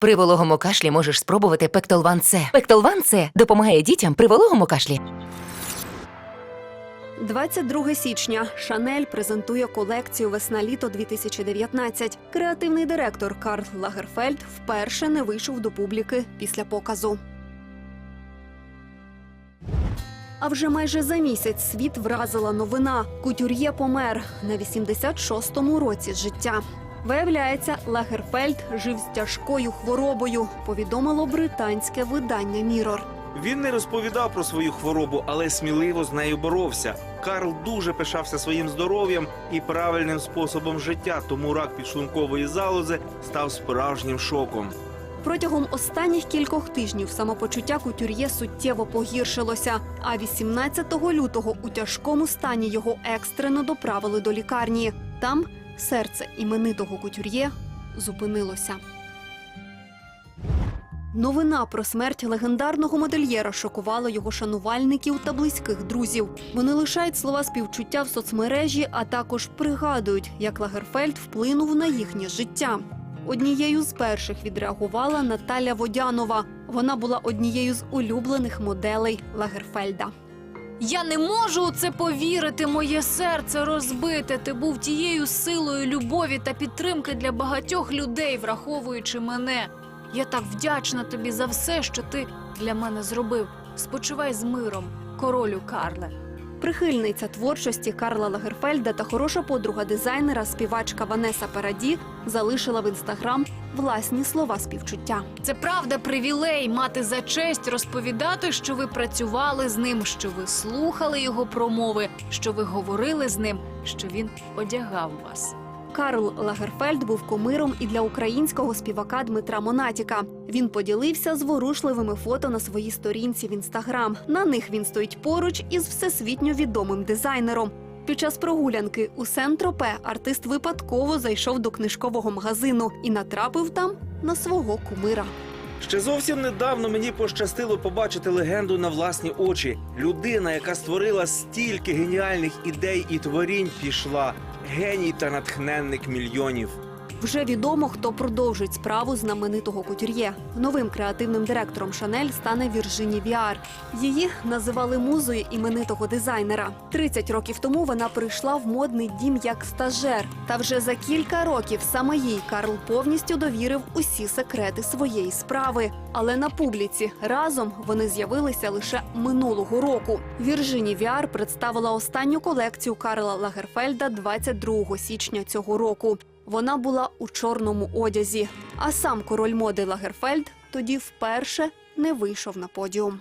При вологому кашлі можеш спробувати Пектолван С. Пектолван С допомагає дітям при вологому кашлі. 22 січня Шанель презентує колекцію Весна-літо 2019. Креативний директор Карл Лагерфельд вперше не вийшов до публіки після показу. А вже майже за місяць світ вразила новина. Кутюр'є помер на 86-му році життя. Виявляється, Лагерфельд жив з тяжкою хворобою. Повідомило британське видання Мірор. Він не розповідав про свою хворобу, але сміливо з нею боровся. Карл дуже пишався своїм здоров'ям і правильним способом життя, тому рак підшлункової залози став справжнім шоком. Протягом останніх кількох тижнів самопочуття кутюр'є суттєво погіршилося. А 18 лютого у тяжкому стані його екстрено доправили до лікарні. Там серце іменитого кутюр'є зупинилося. Новина про смерть легендарного модельєра шокувала його шанувальників та близьких друзів. Вони лишають слова співчуття в соцмережі, а також пригадують, як Лагерфельд вплинув на їхнє життя. Однією з перших відреагувала Наталя Водянова. Вона була однією з улюблених моделей Лагерфельда. Я не можу у це повірити. Моє серце розбите. Ти був тією силою любові та підтримки для багатьох людей, враховуючи мене. Я так вдячна тобі за все, що ти для мене зробив. Спочивай з миром, королю Карле. Прихильниця творчості Карла Лагерфельда та хороша подруга дизайнера, співачка Ванеса Параді залишила в інстаграм власні слова співчуття. Це правда привілей мати за честь розповідати, що ви працювали з ним, що ви слухали його промови, що ви говорили з ним, що він одягав вас. Карл Лагерфельд був кумиром і для українського співака Дмитра Монатіка. Він поділився зворушливими фото на своїй сторінці в інстаграм. На них він стоїть поруч із всесвітньо відомим дизайнером. Під час прогулянки у Сен-Тропе артист випадково зайшов до книжкового магазину і натрапив там на свого кумира. Ще зовсім недавно мені пощастило побачити легенду на власні очі. Людина, яка створила стільки геніальних ідей і творінь, пішла. Геній та натхненник мільйонів. Вже відомо, хто продовжить справу знаменитого кутюр'є. Новим креативним директором Шанель стане Віржині Віар. Її називали музою іменитого дизайнера. 30 років тому вона прийшла в модний дім як стажер. Та вже за кілька років саме їй Карл повністю довірив усі секрети своєї справи. Але на публіці разом вони з'явилися лише минулого року. Віржині Віар представила останню колекцію Карла Лагерфельда 22 січня цього року. Вона була у чорному одязі, а сам король моди Лагерфельд тоді вперше не вийшов на подіум.